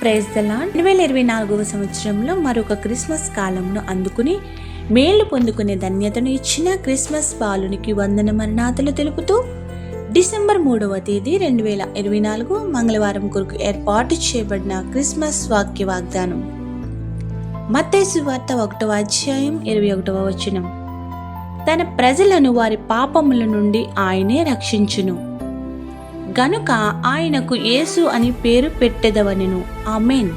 Praise రెండు వేల ఇరవై నాలుగవ సంవత్సరంలో మరొక క్రిస్మస్ కాలంను అందుకుని మేలు పొందుకునే ధన్యతను ఇచ్చిన క్రిస్మస్ బాలునికి వందన మరణాతలు తెలుపుతూ డిసెంబర్ మూడవ తేదీ రెండు వేల ఇరవై నాలుగు మంగళవారం కొరకు ఏర్పాటు చేయబడిన క్రిస్మస్ వాక్య వాగ్దానం. మత్తేసు వార్త ఒకటవ అధ్యాయం ఇరవై ఒకటవ వచనం. తన ప్రజలను వారి పాపముల నుండి ఆయనే రక్షించును. గనుక ఆయనకు యేసు అని పేరు పెట్టెదవనెను. ఆమెన్.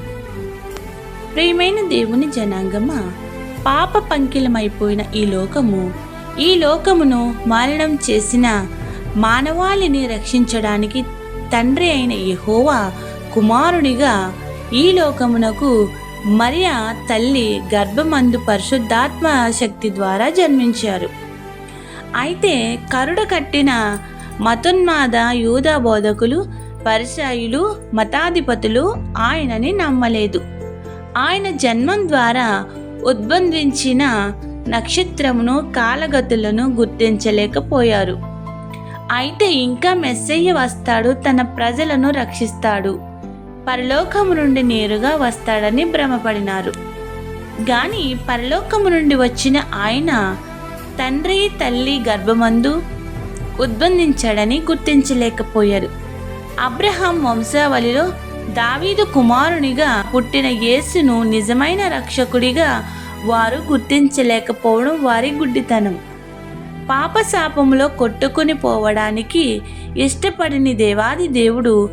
ప్రియమైన దేవుని జనాంగమా పాప పంకిలమైపోయిన ఈ లోకము ఈ లోకమును మారణం చేసిన మానవాళిని రక్షించడానికి తండ్రి అయిన యహోవా కుమారునిగా ఈ లోకమునకు మరియా తల్లి గర్భమందు పరిశుద్ధాత్మ శక్తి ద్వారా జన్మించారు. అయితే కరుడ కట్టిన మతోన్మాద యూదా బోధకులు పరిచయులు మతాధిపతులు ఆయనని నమ్మలేదు. ఆయన జన్మం ద్వారా ఉద్బంధించిన నక్షత్రమును కాలగతులను గుర్తించలేకపోయారు. అయితే ఇంకా మెస్సయ్య వస్తాడు తన ప్రజలను రక్షిస్తాడు. పరలోకము నుండి నేరుగా వస్తాడని భ్రమపడినారు. గాని పరలోకము నుండి వచ్చిన ఆయన తండ్రి తల్లి గర్భమందు ఉద్బంధించాడని గుర్తించలేకపోయారు. అబ్రహాం వంశావళిలో దావీదు కుమారునిగా పుట్టిన యేసును నిజమైన రక్షకుడిగా వారు గుర్తించలేకపోవడం వారి గుడ్డితనం. పాపశాపములో కొట్టుకుని పోవడానికి ఇష్టపడిన దేవాది దేవుడు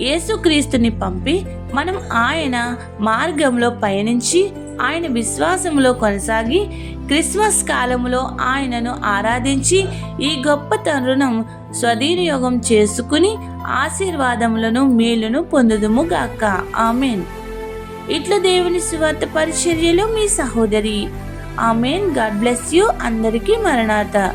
యేసుక్రీస్తుని పంపి మనం ఆయన మార్గంలో పయనించి ఆయన విశ్వాసములో కొనసాగి క్రిస్మస్ కాలంలో ఆయనను ఆరాధించి ఈ గొప్ప తరుణం స్వదీనియోగం చేసుకుని ఆశీర్వాదములను మేలును పొందుదుము గాక. ఆమెన్. ఇట్లా దేవుని సువార్త పరిచర్యలో మీ సహోదరి. ఆమెన్. God bless you. అందరికీ మరణాత